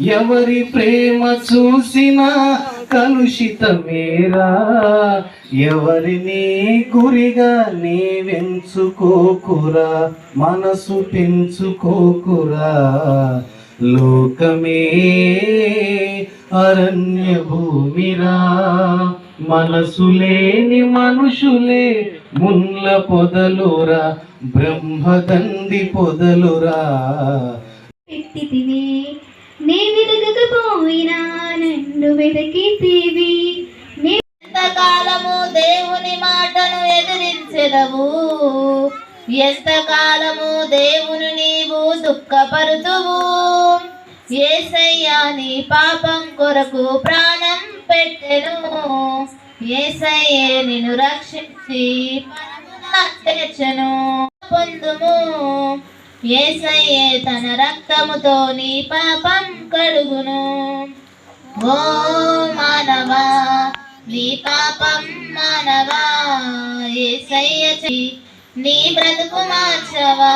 ఎవరి ప్రేమ చూసినా కలుషితమేరా ఎవరిని గురిగా నీవెంచుకోకురా మనసు పెంచుకోకురా? లోకమే అరణ్య భూమిరా మనసు లేని మనుషులే మున్ల పొదలురా? బ్రహ్మదండి పొదలురా? పెట్టితివి. నే వెతకకపోయినా నన్ను వెతకితివి నే ఎంతకాలము దేవుని మాటను ఎదిరించెదవు? ఎంతకాలము దేవుని నీవు దుఃఖపరుతువు? ఏసయ్యా నీ పాపం కొరకు ప్రాణం పెట్టెను. ఏసయ్యే నిన్ను రక్షించి పరమున పొందుము. ఏసయ్యే తన రక్తముతో నీ పాపం కడుగును. ఓ మానవా నీ పాపం మానవా ఏసయ్య నీ బ్రతుకు మార్చవా.